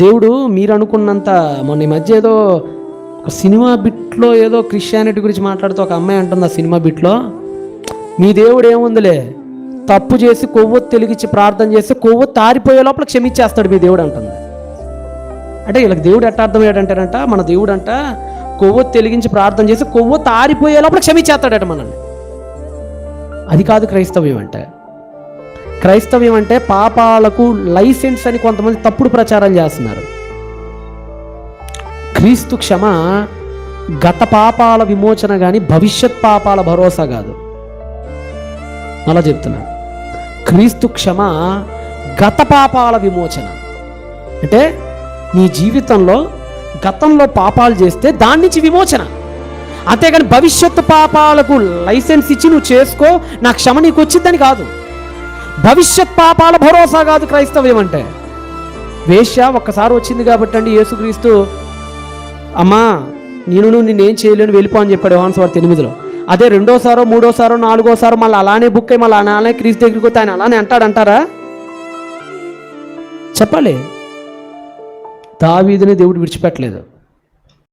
దేవుడు మీరు అనుకున్నంత మొన్న ఈ మధ్య ఏదో ఒక సినిమా బిట్లో ఏదో క్రిస్టియానిటీ గురించి మాట్లాడుతూ ఒక అమ్మాయి అంటుంది ఆ సినిమా బిట్లో. మీ దేవుడు ఏముందిలే? తప్పు చేసి కొవ్వొత్తు తెలిగించి ప్రార్థన చేసి కొవ్వొత్తు తారిపోయే లోపల క్షమించేస్తాడు మీ దేవుడు అంటుంది. అంటే వీళ్ళకి దేవుడు ఎట్ట అర్థమయ్యాడంటారంట మన దేవుడు అంట కొవ్వొత్తు తెలిగించి ప్రార్థన చేసి కొవ్వొత్తు ఆరిపోయే లోపల క్షమించేస్తాడట మనల్ని. అది కాదు క్రైస్తవ్యం అంటే. క్రైస్తవ్యం అంటే పాపాలకు లైసెన్స్ అని కొంతమంది తప్పుడు ప్రచారం చేస్తున్నారు. క్రీస్తు క్షమ గత పాపాల విమోచన కానీ భవిష్యత్ పాపాల భరోసా కాదు. అలా చెప్తున్నా. క్రీస్తు క్షమ గత పాపాల విమోచన. అంటే నీ జీవితంలో గతంలో పాపాలు చేస్తే దాని నుంచి విమోచన. అంతేగాని భవిష్యత్తు పాపాలకు లైసెన్స్ ఇచ్చి నువ్వు చేసుకో నా క్షమ నీకు వచ్చిందని కాదు. భవిష్యత్ పాపాల భరోసా కాదు క్రైస్తవ్యం అంటే వేశ్య ఒక్కసారి వచ్చింది కాబట్టి అండి యేసుక్రీస్తు అమ్మా నేను నువ్వు నిన్నేం చేయలేను వెళ్ళిపో అని చెప్పాడు యోహాన్స్ వార్త ఎనిమిదిలో. అదే రెండోసారో మూడోసారో నాలుగోసారో మళ్ళీ అలానే బుక్ అయ్యి మళ్ళీ అలానే క్రీస్తు దగ్గరికి వస్తే ఆయన అలానే అంటాడంటారా చెప్పాలి. దావీదిని దేవుడు విడిచిపెట్టలేదు.